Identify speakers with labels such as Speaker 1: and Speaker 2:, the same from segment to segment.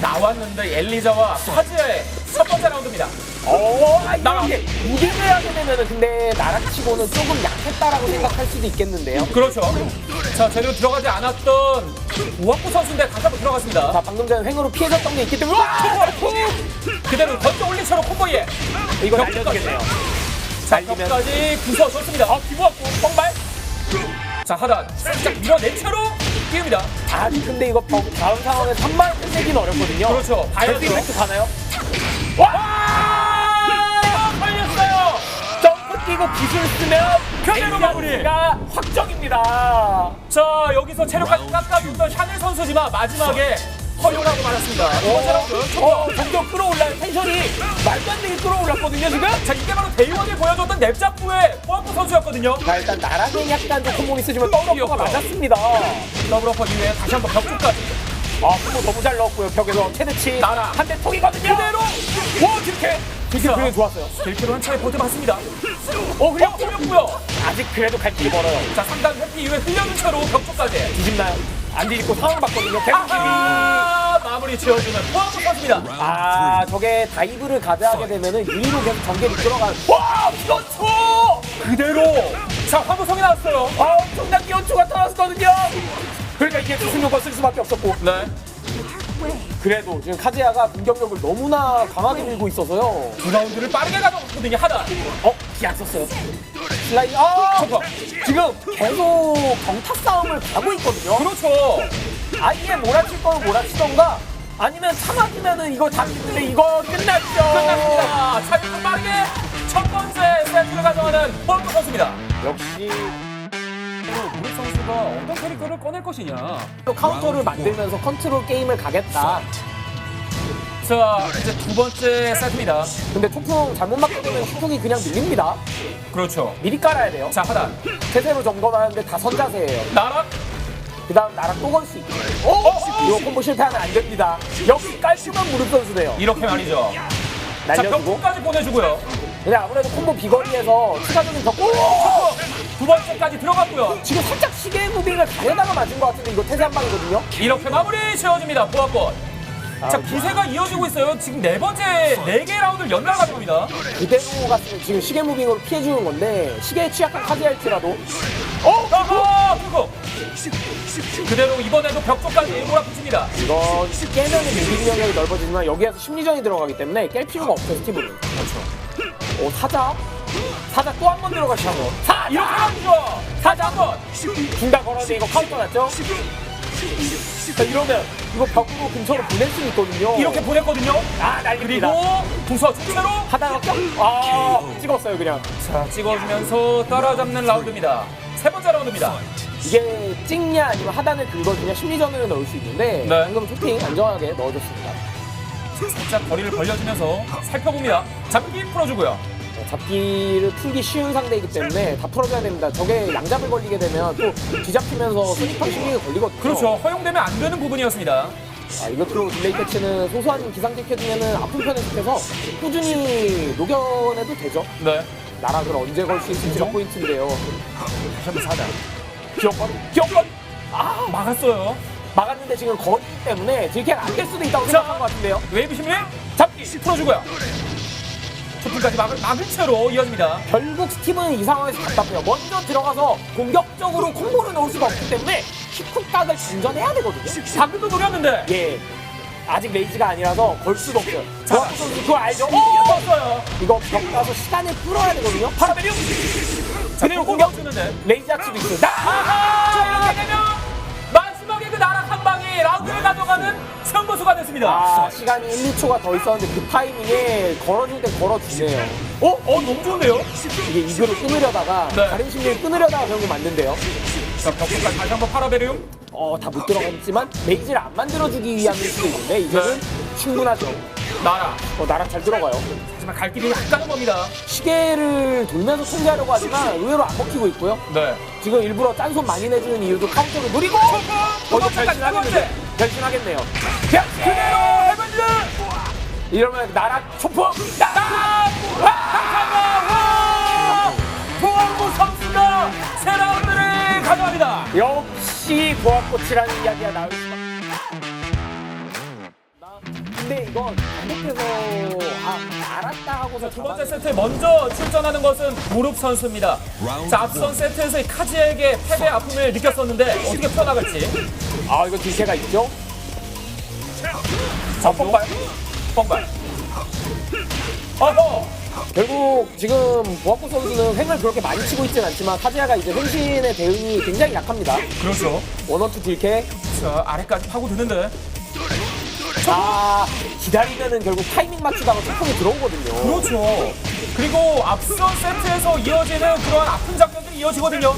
Speaker 1: 나왔는데 엘리자와 화제의 첫 번째 라운드입니다.
Speaker 2: 어,
Speaker 1: 나랑
Speaker 2: 이게 무빙을 하게 되면은 근데 나락치고는 조금 약했다라고 생각할 수도 있겠는데요.
Speaker 1: 그렇죠. 자, 제대로 들어가지 않았던 우학구 선수인데 다시 한번 들어갔습니다.
Speaker 2: 자, 방금 전에 횡으로 피해졌던 게 있기 때문에 우와!
Speaker 1: 그대로 건져 올린처럼 콤보이에
Speaker 2: 이거 날려주겠네요.
Speaker 1: 자, 벽까지 부숴줬습니다. 아, 김우학구 펑발. 자, 하단 살짝 밀어낸 채로 띄웁니다.
Speaker 2: 아, 근데 이거 벽, 다음 상황에서 한 방에 끝내기는 어렵거든요.
Speaker 1: 그렇죠.
Speaker 2: 발수 이펙트 가나요?
Speaker 1: 와! 걸렸어요.
Speaker 2: 점프 뛰고 기술 쓰면
Speaker 1: 그대로 마무리.
Speaker 2: 가 확정입니다.
Speaker 1: 자, 여기서 체력까지 깎아줬던 샤넬 선수지만 마지막에 허용하고 말았습니다. 두 번째 라운드.
Speaker 2: 어, 점점 끌어올라요. 텐션이 말도 안 되게 끌어올랐거든요, 지금.
Speaker 1: 자, 이게 바로 데이원이 보여줬던 냅작부의 포항구 선수였거든요.
Speaker 2: 자, 일단 나락은 약간 좀 콤보이 쓰지만 더블어퍼가. 맞았습니다.
Speaker 1: 더블어퍼 이후에 다시 한번 벽쪽까지.
Speaker 2: 아, 콤보 너무 잘 넣었고요. 벽에서 최대치
Speaker 1: 나라.
Speaker 2: 한대 통이거든요.
Speaker 1: 그대로. 와, 이렇게.
Speaker 2: 이렇게 그래 좋았어요.
Speaker 1: 딜키로 한 차례 보드 맞습니다.
Speaker 2: 어, 그래요?
Speaker 1: 어, 틀렸고요.
Speaker 2: 아직 그래도 갈 길이 멀어요.
Speaker 1: 자, 상단 회피 이후에 흘려준 채로 벽쪽까지.
Speaker 2: 뒤집나요? 안 뒤집고 상황 봤거든요.
Speaker 1: 아하! 마무리 지어주는 포항구 선수입니다.
Speaker 2: 아, 저게 다이브를 가져가게 되면은 유리로 계속 전개를 끌어가는. 와, 기원초!
Speaker 1: 그대로. 자, 화보성이 나왔어요.
Speaker 2: 아, 엄청난 기원초가 터졌거든요. 그러니까 이게 수승료가 쓸 수밖에 없었고.
Speaker 1: 네.
Speaker 2: 그래도 지금 카즈야가 공격력을 너무나 강하게 밀고 있어서요.
Speaker 1: 두 라운드를 빠르게 가져갔거든요, 하단.
Speaker 2: 어, 기안 썼어요. 슬라이드. 아,
Speaker 1: 첫 번.
Speaker 2: 지금 계속 경타 싸움을 가고 있거든요.
Speaker 1: 그렇죠.
Speaker 2: 아예 몰아칠 거면 몰아치던가 아니면 참아주면은 이거 잡히면 이거 끝났죠.
Speaker 1: 끝났습니다. 차이가 빠르게 첫 번째 세트를 가져가는 포항구 선수입니다.
Speaker 2: 역시
Speaker 1: 우리 선수가 어떤 캐릭터를 꺼낼 것이냐.
Speaker 2: 또 카운터를 만들면서 컨트롤 게임을 가겠다.
Speaker 1: 자, 이제 두 번째 세트입니다.
Speaker 2: 근데 통풍 잘못 맞게 되면 통풍이 그냥 밀립니다.
Speaker 1: 그렇죠.
Speaker 2: 미리 깔아야 돼요.
Speaker 1: 자, 하단.
Speaker 2: 세세로 점검하는데 다 선자세예요.
Speaker 1: 나락.
Speaker 2: 그 다음 나랑 또걸 수 있고. 어? 이거 콤보 실패하면 안 됩니다. 역시 깔끔한 무릎 선수네요.
Speaker 1: 이렇게 말이죠. 자,
Speaker 2: 날려주고.
Speaker 1: 벽까지 보내주고요.
Speaker 2: 근데 아무래도 콤보 비거리에서 추가적인 벽. 오!
Speaker 1: 두 번째까지 들어갔고요.
Speaker 2: 지금 살짝 시계 무빙을 가려다가 맞은 것 같은데 이거 태세 한 방이거든요.
Speaker 1: 이렇게 마무리 지어집니다. 보아권. 자, 기세가 이어지고 있어요. 지금 네 번째 네 개 라운드를 연달아 가져갑니다.
Speaker 2: 그대로 갔으면 지금 시계 무빙으로 피해주는 건데 시계에 취약한 카드할지라도 어?
Speaker 1: 아하! 그리고 그대로 이번에도 벽 쪽까지 몰아붙입니다.
Speaker 2: 이건 깨면 무빙 영역이 넓어지지만 여기에서 심리전이 들어가기 때문에 깰 필요가 없어요 스티브는
Speaker 1: 그렇죠.
Speaker 2: 오 사자 사자 또 한 번 들어가 샤워 사
Speaker 1: 이렇게 가죠.
Speaker 2: 사자
Speaker 1: 한 번.
Speaker 2: 중단 걸었는데 이거 카운터 났죠? 자 이러면 이거 벽으로 근처로 보낼 수 있거든요
Speaker 1: 이렇게 보냈거든요.
Speaker 2: 아
Speaker 1: 그리고
Speaker 2: 날립니다
Speaker 1: 부서 중체로
Speaker 2: 하다가 껴아 찍었어요 그냥
Speaker 1: 자 찍어주면서 따라잡는 라운드입니다. 세 번째 라운드입니다.
Speaker 2: 이게 찍냐 아니면 하단을 긁어주냐 심리전을 넣을 수 있는데
Speaker 1: 네.
Speaker 2: 방금 쇼팅 안정하게 넣어줬습니다
Speaker 1: 살짝 거리를 벌려주면서 살펴봅니다. 잡기 풀어주고요.
Speaker 2: 네, 잡기를 풀기 쉬운 상대이기 때문에 다 풀어줘야 됩니다. 저게 양잡을 걸리게 되면 또 뒤잡히면서 스니퍼 심리가 걸리거든요.
Speaker 1: 그렇죠. 허용되면 안 되는 부분이었습니다.
Speaker 2: 아, 이것도 딜레이 패치는 소소한 기상 택해주면은 아픈 편에 속해서 꾸준히 녹여내도 되죠.
Speaker 1: 네.
Speaker 2: 나락을 언제 걸 수 있을지가 포인트인데요.
Speaker 1: 다시 한번 사자.
Speaker 2: 기억건? 기억건?
Speaker 1: 아 막았어요.
Speaker 2: 막았는데 지금 거리 때문에 딜캐가 안 될 수도 있다고 생각한 것 같은데요.
Speaker 1: 웨이브 심리 잡기 풀어주고요. 초핑까지 막을, 막은 채로 이어집니다.
Speaker 2: 결국 스팀은 이 상황에서 답답해요. 먼저 들어가서 공격적으로 콤보를 넣을 수가 없기 때문에 킥쿡 각을 진전해야 되거든요.
Speaker 1: 방금도 노렸는데
Speaker 2: 예. 아직 레이지가 아니라서 걸 수가 없어요.
Speaker 1: 자.
Speaker 2: 선수 그거 알죠?
Speaker 1: 오 떴어요.
Speaker 2: 이거 벽 가서 시간을 끌어야 되거든요.
Speaker 1: 파라메리움. 그대로 공격 주는데.
Speaker 2: 레이지 아치도 있어요. 나!
Speaker 1: 아하 이렇게 되면 가져가는 승부수가 됐습니다.
Speaker 2: 아, 시간이 1, 2초가 더 있었는데 그 타이밍에 걸어줄 때 걸어주네요.
Speaker 1: 어? 어 너무 좋은데요?
Speaker 2: 이게 이거를 끊으려다가
Speaker 1: 네.
Speaker 2: 다른 심리를 끊으려다가 결국 만든데요.
Speaker 1: 자 벽까지 다시 한번 파라베리움.
Speaker 2: 어, 다 못 들어갔지만 레이지를 안 만들어주기 위함일 수도 있는데 이제는 충분하죠.
Speaker 1: 나락.
Speaker 2: 어, 나랑 잘 들어가요.
Speaker 1: 하지만 갈 길이 약간은 멉니다.
Speaker 2: 시계를 돌면서 통제하려고 하지만 의외로 안 먹히고 있고요.
Speaker 1: 네.
Speaker 2: 지금 일부러 짠손 많이 내주는 이유도 카운터를 노리고
Speaker 1: 두
Speaker 2: 어,
Speaker 1: 번째.
Speaker 2: 결신하겠는데 결신하겠네요.
Speaker 1: 그대로 해븐즈.
Speaker 2: 이러면 나락 초포
Speaker 1: 보안부 선수가 세 라운드를 가져갑니다.
Speaker 2: 역시 고압꽃이라는 이야기가 나올 수밖에. 근데 이건 반복해서 아 알았다 하고서
Speaker 1: 두 번째 세트에 먼저 출전하는 것은 무릎 선수입니다. 자, 앞선 세트에서 이 카지에게 패배 아픔을 느꼈었는데 어떻게 풀어나갈지.
Speaker 2: 아 이거 딜캐가 있죠?
Speaker 1: 자, 뻥발. 뻥발. 어허!
Speaker 2: 결국 지금 보아코 선수는 횡을 그렇게 많이 치고 있진 않지만 카지아가 이제 횡신의 대응이 굉장히 약합니다.
Speaker 1: 그렇죠.
Speaker 2: 원원투 딜캐.
Speaker 1: 자, 아래까지 파고드는데.
Speaker 2: 아 기다리면은 결국 타이밍 맞추다가 소풍이 들어오거든요.
Speaker 1: 그렇죠. 그리고 앞선 세트에서 이어지는 그런 아픈 장면들이 이어지거든요.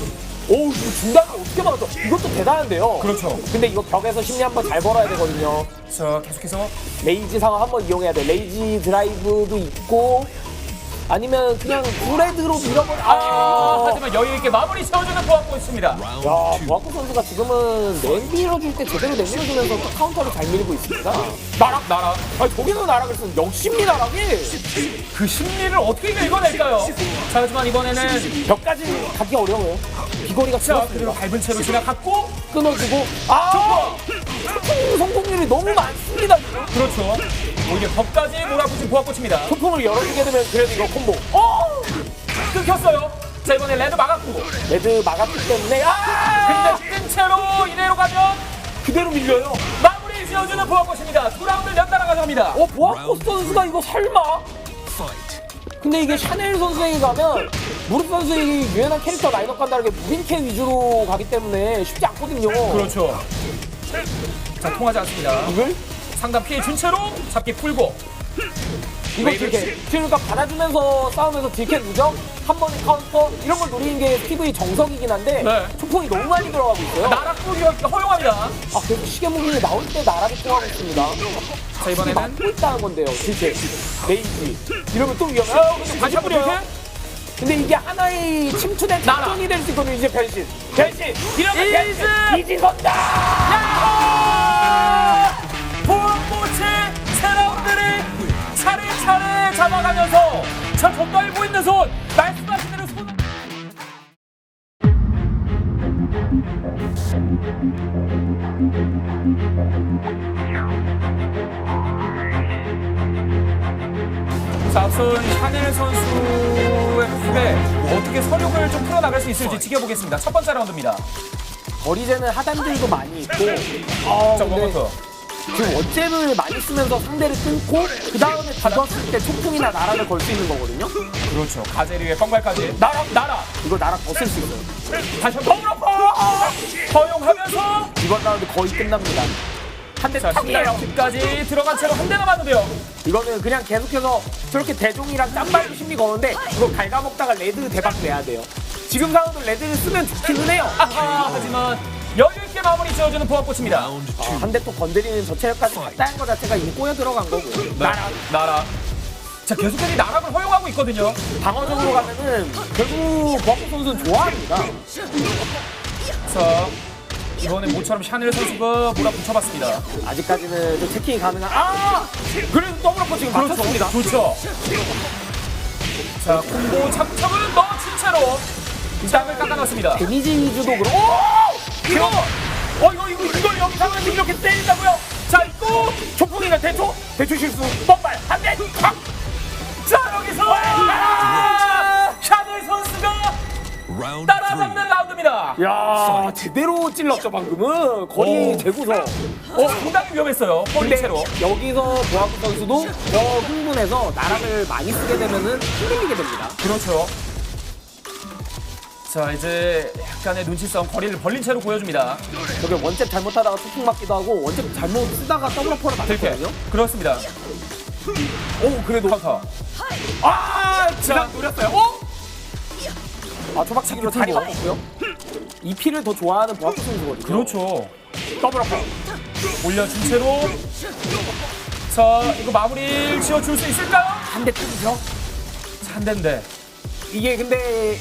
Speaker 2: 오우 이거 중단을 어떻게 막았어? 이것도 대단한데요.
Speaker 1: 그렇죠.
Speaker 2: 근데 이거 벽에서 심리 한번 잘 벌어야 되거든요.
Speaker 1: 자, 계속해서
Speaker 2: 레이지 상황 한번 이용해야 돼. 레이지 드라이브도 있고 아니면 그냥 브레드로 밀어버려.
Speaker 1: 아,
Speaker 2: 아,
Speaker 1: 하지만 여유 있게 마무리 지어주는 보았고 있습니다.
Speaker 2: 야, 보아코 선수가 지금은 내밀어줄 때 제대로 내밀어주면서 또 카운터를 잘 밀고 있습니다.
Speaker 1: 나락 나락.
Speaker 2: 아니, 저기서 나락을 쓰면 역심리 나락이
Speaker 1: 그 심리를 어떻게 읽어낼까요? 자, 하지만 이번에는
Speaker 2: 벽까지 가기 어려워요. 비거리가
Speaker 1: 자. 그리고 밟은 채로 지나갔고
Speaker 2: 끊어주고 아! 소풍 성공률이 너무 많습니다. 지금.
Speaker 1: 그렇죠. 오히려 벽까지 몰아붙인 보아꽃입니다.
Speaker 2: 소풍을 열어주게 되면 그래도 이거 콤보. 어!
Speaker 1: 끊겼어요. 자, 이번에 레드 막았고.
Speaker 2: 레드 막았기 때문에 아!
Speaker 1: 근데 끈 채로 이대로 가면
Speaker 2: 그대로 밀려요.
Speaker 1: 마무리 지어주는 보아꽃입니다. 두 라운드를 연달아 가져갑니다.
Speaker 2: 어, 보아코 선수가 이거 설마? 근데 이게 샤넬 선수에게 가면 무릎 선수에게 유연한 캐릭터 라인업과 다르게 무빙캐 위주로 가기 때문에 쉽지 않거든요.
Speaker 1: 그렇죠. 자, 통하지 않습니다.
Speaker 2: 이걸
Speaker 1: 상단 피해 준 채로 잡기 풀고.
Speaker 2: 이거 딜캐. 그러니까 받아주면서 싸우면서 딜캐 누적 한 번의 카운터 이런 걸 노리는 게 스티브의 정석이긴 한데
Speaker 1: 네.
Speaker 2: 초풍이 너무 많이 들어가고 있어요.
Speaker 1: 나락 꾸기가 허용합니다.
Speaker 2: 아 계속 시계 무빙이 나올 때 나락이 통하고 있습니다.
Speaker 1: 자, 이번에는
Speaker 2: 막고 있다는 건데요. 딜캐, 레이지 이러면 또 위험해. 아, 근데
Speaker 1: 다시
Speaker 2: 뿌려요.
Speaker 1: 이렇게.
Speaker 2: 근데 이게 하나의 침투된
Speaker 1: 나라.
Speaker 2: 작전이 될 수 있거든요. 이제 변신, 변신. 이러면! 변신. 이지 선다.
Speaker 1: 잡아가면서 저 덧달고 있는 손 말씀하신 대로 손 자, 앞선 샤넬 선수의 후에 어떻게 서력을 좀 풀어나갈 수 있을지 지켜보겠습니다. 첫 번째 라운드입니다.
Speaker 2: 거리제는 하단들도 많이 있고. 어,
Speaker 1: 자,
Speaker 2: 근데
Speaker 1: 뭐부터?
Speaker 2: 지금 원잽을 많이 쓰면서 상대를 끊고 그 다음에 죽었을 때 초풍이나 나락을 걸 수 있는 거거든요.
Speaker 1: 그렇죠. 가제리의 뻥발까지. 나락, 나락.
Speaker 2: 이거 나락 더쓸수 있어요.
Speaker 1: 다시 한번 더블어퍼! 허용하면서
Speaker 2: 이번 라운드 거의 끝납니다. 한대
Speaker 1: 자,
Speaker 2: 탁이에요.
Speaker 1: 10까지 들어간 채로 한대 남았는데요.
Speaker 2: 이거는 그냥 계속해서 저렇게 대종이랑 짬발도 심리 거는데 이거 갉아먹다가 레드 대박 내야 돼요. 지금 상황도 레드를 쓰면 좋기는 해요.
Speaker 1: 아하, 하지만 여유 있게 마무리 지어주는 보안꽃입니다.
Speaker 2: 한대 또 건드리는 저 체력까지 갔다는 것 자체가 이미 꼬여 들어간 거고. 나락.
Speaker 1: 나락. 자, 계속해서 이 나락을 허용하고 있거든요.
Speaker 2: 방어적으로 가면은 결국 버프 선수는 좋아합니다.
Speaker 1: 자, 이번에 모처럼 샤넬 선수가 몰아 붙여봤습니다.
Speaker 2: 아직까지는 좀 체킹이 가능한. 아! 그래도 더블어퍼 지금 맞췄습니다.
Speaker 1: 좋죠. 자, 콤보 참첨은 넣어친 채로 짱을 깎아놨습니다.
Speaker 2: 데미지 위주도 그렇고. 오! 이거! 어, 이거, 이거, 이걸 영상에서 이렇게 때린다고요? 자, 이거! 초풍이가 대초? 대초 실수. 뻔발! 한 대! 탁!
Speaker 1: 자, 여기서 샤넬 선수가 따라잡는 라운드입니다.
Speaker 2: 야 제대로 찔렀죠, 방금은. 거리
Speaker 1: 오.
Speaker 2: 재고서.
Speaker 1: 어, 상당히 위험했어요. 폴린
Speaker 2: 근데
Speaker 1: 채로.
Speaker 2: 여기서 보아쿠 선수도 더 흥분해서 나락을 많이 쓰게 되면은 흔들리게 됩니다.
Speaker 1: 그렇죠. 자, 이제 약간의 눈치 싸움 거리를 벌린 채로 보여줍니다.
Speaker 2: 저게 원잽 잘못하다가 투풍 맞기도 하고 원잽 잘못 쓰다가 더블어퍼를
Speaker 1: 들게.
Speaker 2: 맞거든요.
Speaker 1: 그렇습니다.
Speaker 2: 오 그래도
Speaker 1: 카운터.
Speaker 2: 아
Speaker 1: 자,
Speaker 2: 자 노렸어요. 어? 아 초박치기로
Speaker 1: 들고.
Speaker 2: 바꿨고요. 이 피를 더 좋아하는 보아쿠 선수거든요.
Speaker 1: 그렇죠.
Speaker 2: 더블어퍼.
Speaker 1: 올려준 채로. 자, 이거 마무리를 지어줄 수 있을까요?
Speaker 2: 한대 뜨죠.
Speaker 1: 대인데.
Speaker 2: 이게 근데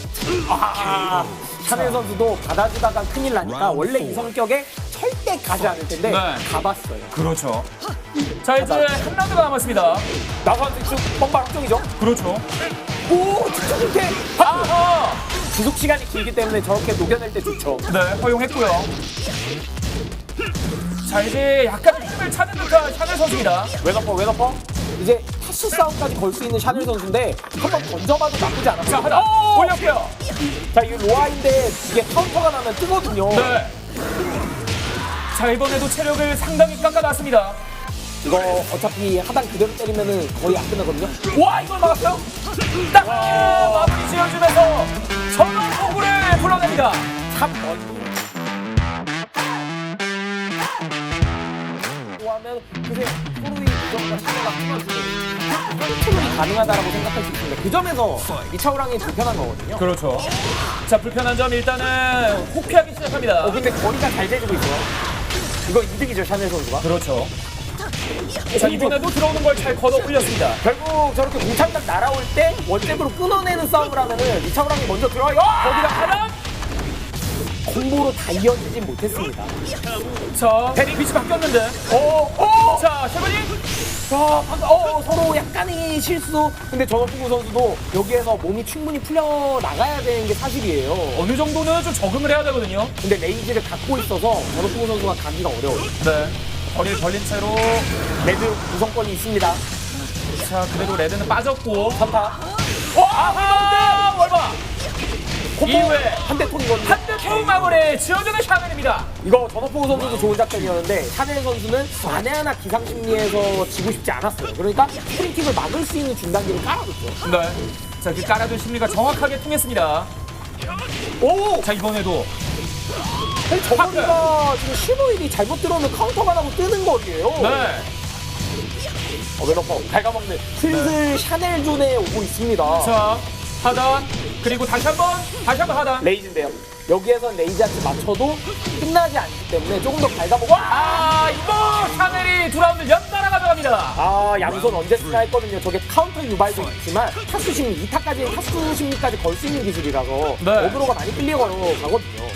Speaker 2: 아 샤넬 선수도 받아주다가 큰일 나니까 원래 이 성격에 절대 가지 않을 텐데
Speaker 1: 네.
Speaker 2: 가봤어요.
Speaker 1: 그렇죠. 자, 이제 한 라운드가 남았습니다.
Speaker 2: 나가서 쭉 뻥발 확정이죠.
Speaker 1: 그렇죠.
Speaker 2: 오 직접 이렇게
Speaker 1: 아하!
Speaker 2: 지속 시간이 길기 때문에 저렇게 녹여낼 때 좋죠.
Speaker 1: 네, 허용했고요. 자, 이제 약간의 힘을 찾은 듯한 샤넬 선수입니다.
Speaker 2: 웨너퍼 웨너퍼 이제 타수 싸움까지 걸 수 있는 샤넬 선수인데 한번 던져봐도 나쁘지.
Speaker 1: 자, 하나
Speaker 2: 오!
Speaker 1: 올렸고요.
Speaker 2: 자 이게 로아인데 이게 카운터가 나면 뜨거든요.
Speaker 1: 네. 자, 이번에도 체력을 상당히 깎아놨습니다.
Speaker 2: 이거 어차피 하단 그대로 때리면은 거의 안 끝나거든요.
Speaker 1: 와, 이걸 막았어요? 딱! 마무리 지어주면서 전원 포구를 불러냅니다.
Speaker 2: 참멀 리. 하면 그새 프로의 구성과 끊어지는 컨트롤이 가능하다라고 생각할 수 있습니다. 그 점에서 이 차우랑이 불편한 거거든요.
Speaker 1: 그렇죠. 자, 불편한 점 일단은 호피하기 시작합니다.
Speaker 2: 어 근데 거리가 잘 재주고 있어요. 이거 이득이죠 샤넬 선수가.
Speaker 1: 그렇죠. 자, 이번에도 들어오는 걸 잘 걷어 올렸습니다.
Speaker 2: 결국 저렇게 공창딱 날아올 때 원잽으로 끊어내는 싸움을 하면은 이차우랑이 먼저 들어가요.
Speaker 1: 거기다 하나.
Speaker 2: 콤보로 다 이어지진 못했습니다.
Speaker 1: 자, 베리 위치 바뀌었는데. 오, 오! 자, 셰버니.
Speaker 2: 자, 방금 어, 서로 약간의 실수. 근데 전업부구 선수도 여기에서 몸이 충분히 풀려 나가야 되는 게 사실이에요.
Speaker 1: 어느 정도는 좀 적응을 해야 되거든요.
Speaker 2: 근데 레이지를 갖고 있어서 전업부구 선수가 가기가 어려워요.
Speaker 1: 네. 거리를 벌린 채로.
Speaker 2: 레드 구성권이 있습니다.
Speaker 1: 자, 그래도 레드는 빠졌고.
Speaker 2: 3타.
Speaker 1: 어, 아하! 월바! 이후에
Speaker 2: 한대 통이거든요.
Speaker 1: 한대 태우 마무리 지어주는 샤넬입니다.
Speaker 2: 이거 전업부구 선수도 좋은 작전이었는데 샤넬 선수는 만에 하나 기상심리에서 지고 싶지 않았어요. 그러니까 프린팅을 막을 수 있는 중단기를 깔아줬죠.
Speaker 1: 네. 자, 그 깔아둔 심리가 정확하게 통했습니다.
Speaker 2: 오!
Speaker 1: 자, 이번에도.
Speaker 2: 저거리가 지금 슈노일이 잘못 들어오면 카운터가 나고 뜨는 거리예요.
Speaker 1: 네.
Speaker 2: 어, 웨너퍼 갉아먹는 슬슬 샤넬 존에 오고 있습니다.
Speaker 1: 자, 하단. 그리고 다시 한 번, 다시 한번 하단.
Speaker 2: 레이즈인데요. 여기에선 레이즈한테 맞춰도 끝나지 않기 때문에 조금 더 갉아먹고 와!
Speaker 1: 아, 이거 샤넬이 두 라운드 연달아 가져갑니다.
Speaker 2: 아 양손 언제 쓰나 했거든요. 저게 카운터 유발도 있지만 타수 심리 2타까지 타수 심리까지 걸 수 있는 기술이라서
Speaker 1: 네.
Speaker 2: 어그로가 많이 끌려 가거든요.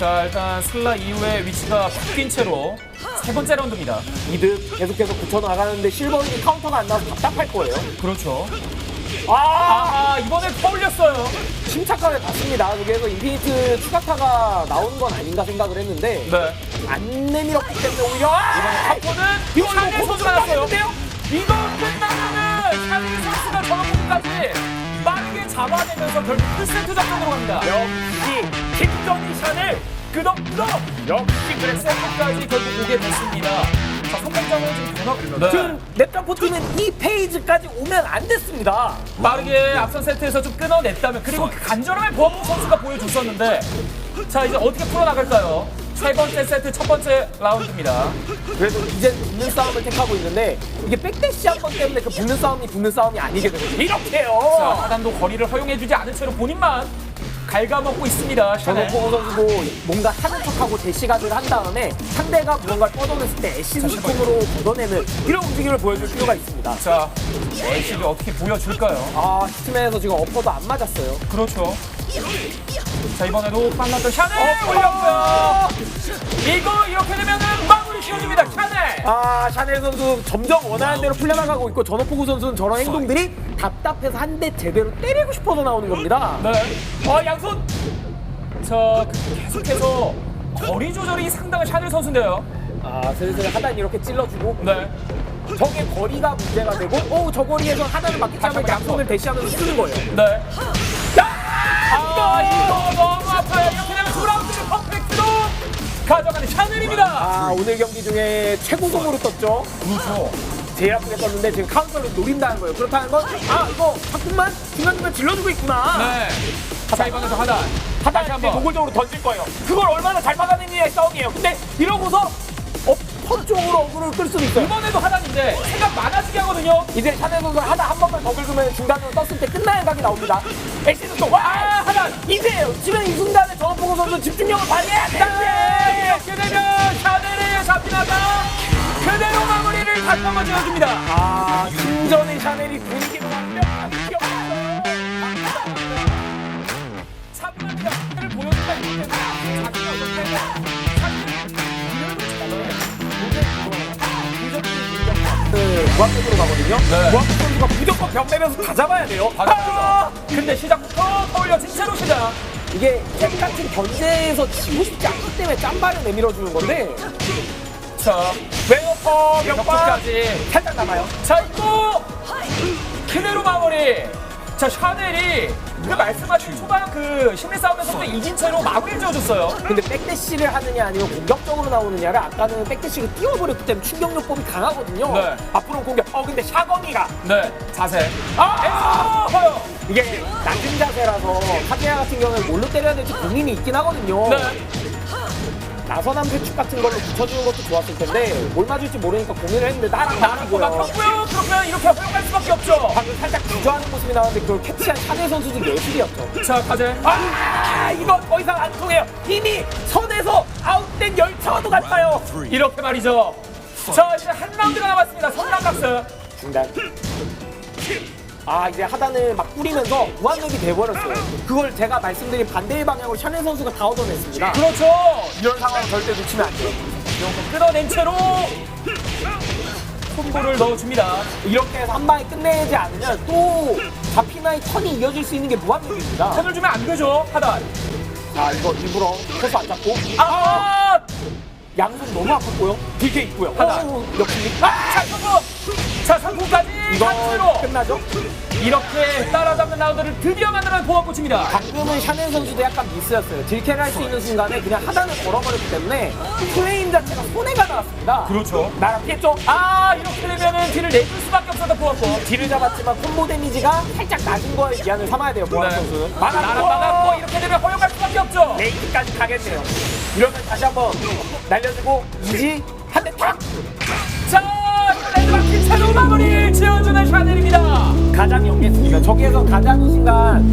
Speaker 1: 자, 일단 슬라 이후에 위치가 바뀐 채로 세 번째 라운드입니다.
Speaker 2: 이득 계속해서 붙여 나가는데 실버인이 카운터가 안 나와서 답답할 거예요.
Speaker 1: 그렇죠.
Speaker 2: 아
Speaker 1: 아, 퍼올렸어요.
Speaker 2: 침착하게 봤습니다. 여기에서 인피니트 추가타가 나오는 건 아닌가 생각을 했는데
Speaker 1: 네.
Speaker 2: 안 내밀었기 때문에 오히려 아!
Speaker 1: 카포는
Speaker 2: 이거
Speaker 1: 샤넬
Speaker 2: 이거
Speaker 1: 선수가 났어요.
Speaker 2: 끝났는데요?
Speaker 1: 이거 끝나면은 샤넬 선수가 전원까지 빠르게 잡아내면서 결국 풀세트 작전으로 갑니다.
Speaker 2: 역시
Speaker 1: 킹전이 샤넬 끄덕끄덕 역시 그래세트까지 결국 오게 됐습니다. 자, 성공장은 지금 변화.
Speaker 2: 지금 랩타포트는 이 페이지까지 오면 안 됐습니다.
Speaker 1: 빠르게 앞선 세트에서 좀 끊어냈다면 그리고 그 간절함을 보아모 선수가 보여줬었는데 자 이제 어떻게 풀어나갈까요? 세 번째 세트 첫 번째 라운드입니다.
Speaker 2: 그래도 이제 붙는 싸움을 택하고 있는데 이게 백대시 한 번 때문에 그 붙는 싸움이 붙는 싸움이 아니게 되거든요.
Speaker 1: 자
Speaker 2: 이렇게요.
Speaker 1: 하단도 거리를 허용해주지 않은 채로 본인만 갉아먹고 있습니다. 샤넬.
Speaker 2: 전호포 선수도 뭔가 하는 척하고 대시가드를 한 다음에 상대가 무언가를 뻗어냈을 때 애쉬 스톤으로 걷어내는 이런 움직임을 보여줄 필요가 있습니다.
Speaker 1: 자 애쉬를 어떻게 보여줄까요?
Speaker 2: 아 히트맨에서 지금 어퍼도 안 맞았어요.
Speaker 1: 그렇죠. 자 이번에도 빨랐던 샤넬
Speaker 2: 어,
Speaker 1: 올렸고요. 이거 이렇게 되면은.
Speaker 2: 아 샤넬 선수 점점 원하는 대로 풀려나가고 있고 전호포구 선수는 저런 행동들이 답답해서 한 대 제대로 때리고 싶어서 나오는 겁니다.
Speaker 1: 네. 어, 양손. 자, 그 계속해서 거리 조절이 상당한 샤넬 선수인데요.
Speaker 2: 아 슬슬 하단 이렇게 찔러주고
Speaker 1: 네.
Speaker 2: 저게 거리가 문제가 되고 오저 거리에서 막기
Speaker 1: 다시
Speaker 2: 때문에 양손을 대시하면서 쓰는 거예요.
Speaker 1: 네. 아, 이거 너무 아파요. 이렇게 되면 두 라운드를 퍼펙트로 가져가는 샤넬입니다.
Speaker 2: 아 오늘 경기 중에 최고성으로 떴죠.
Speaker 1: 그렇죠.
Speaker 2: 제일 아프게 떴는데 지금 카운터를 노린다는 거예요. 그렇다는 건 아 이거 자꾸만 중간중간 질러주고 있구나.
Speaker 1: 네. 자, 이번에도 하단.
Speaker 2: 하단
Speaker 1: 다시 한번.
Speaker 2: 노골적으로 던질 거예요. 그걸 얼마나 잘 막아내느냐의 싸움이에요. 근데 이러고서 어퍼 쪽으로 어그로를 끌 수도 있어요.
Speaker 1: 이번에도 하단인데 생각 많아지게 하거든요.
Speaker 2: 이제 샤넬 선수 하나 한 번만 더 긁으면 중간으로 떴을 때 끝나는 각이 나옵니다. 엑시드 또 와! 하단! 이제요! 지금 이 순간에 정보고 선수 집중력을 발휘해야
Speaker 1: 네.
Speaker 2: 돼!
Speaker 1: 이렇게 되면 샤넬이 잡히다가 그대로 마무리를 한번 지어줍니다.
Speaker 2: 아, 팀전의 샤넬이 분위기를 완벽하게.
Speaker 1: 를 보여준다 어떻게
Speaker 2: 그, 무한백으로 가거든요?
Speaker 1: 네.
Speaker 2: 무한백 선수가 무조건 벽 내면서 다 잡아야 돼요. 아!
Speaker 1: 근데 시작부터 떠올려 진짜로 시작.
Speaker 2: 이게 캡 같은 견제에서 지고 싶지 않기 때문에 짬바를 내밀어 주는 건데
Speaker 1: 자,
Speaker 2: 웨어퍼 몇 번?
Speaker 1: 격투까지.
Speaker 2: 살짝 남아요.
Speaker 1: 자, 이거 그대로 마무리. 자, 샤넬이 그 말씀하신 초반 그 심리 싸움에서도 이긴 채로 마무리를 지어줬어요.
Speaker 2: 근데 백대시를 하느냐 아니면 공격적으로 나오느냐를 아까는 백대시를 띄워버렸기 때문에 충격요법이 강하거든요.
Speaker 1: 네.
Speaker 2: 앞으로 공격. 어 근데 샤거미가
Speaker 1: 네, 자세.
Speaker 2: 아!
Speaker 1: 엑소 허요.
Speaker 2: 이게 낮은 자세라서 카즈야 같은 경우는 뭘로 때려야 될지 고민이 있긴 하거든요.
Speaker 1: 네.
Speaker 2: 나선한 배축 같은 걸로 붙여주는 것도 좋았을 텐데 뭘 맞을지 모르니까 고민을 했는데 나랑
Speaker 1: 나랑. 혔고요. 그러면 이렇게 허용할 수밖에 없죠.
Speaker 2: 방금 살짝 주저하는 모습이 나왔는데 그걸 캐치한 샤넬 선수도 예술이었죠.
Speaker 1: 자, 가제.
Speaker 2: 아 이거 더 이상 안 통해요. 이미 선에서 아웃된 열차와도 같아요.
Speaker 1: 이렇게 말이죠. 자, 이제 한 라운드가 남았습니다. 선남박스.
Speaker 2: 중단. 아 이제 하단을 막 뿌리면서 무한력이 돼버렸어요. 그걸 제가 말씀드린 반대의 방향으로 샤넬 선수가 다 얻어냈습니다.
Speaker 1: 그렇죠.
Speaker 2: 이런 상황 절대 놓치면 안 돼요.
Speaker 1: 이렇게 끊어낸 채로 콤보를 넣어줍니다.
Speaker 2: 이렇게 해서 한 방에 끝내지 않으면 또 잡히나의 턴이 이어질 수 있는 게 무한력입니다.
Speaker 1: 선을 주면 안 되죠. 하단.
Speaker 2: 자 이거 일부러 코스 안 잡고
Speaker 1: 아!
Speaker 2: 양손 너무 아팠고요. DK 있고요.
Speaker 1: 하단.
Speaker 2: 오, 역시
Speaker 1: 아! 자, 성공! 자, 상품까지
Speaker 2: 이거
Speaker 1: 한치로
Speaker 2: 끝나죠?
Speaker 1: 이렇게 따라잡는 라운드를 드디어 만들어낸 보아꽃입니다.
Speaker 2: 방금은 샤넬 선수도 약간 미스였어요. 딜캐를 할 수 있는 순간에 그냥 하단을 걸어버렸기 때문에 플레임 자체가 손해가 나왔습니다.
Speaker 1: 그렇죠.
Speaker 2: 나랑 피했죠?
Speaker 1: 아, 이렇게 되면은 뒤를 내줄 수밖에 없었다, 보아꽃.
Speaker 2: 딜을 잡았지만 콤보 데미지가 살짝 낮은 거에 미안을 삼아야 돼요, 보안
Speaker 1: 네.
Speaker 2: 선수.
Speaker 1: 나랑 막았고, 이렇게 되면 허용할 수밖에 없죠.
Speaker 2: 레이트까지 가겠네요. 이러면 다시 한번 날려주고 이지 한 대 탁!
Speaker 1: 자, 레드마킹 차로 마무리 지어주는 샤넬입니다.
Speaker 2: 가장이 없겠습니다. 저기에서 가장 순간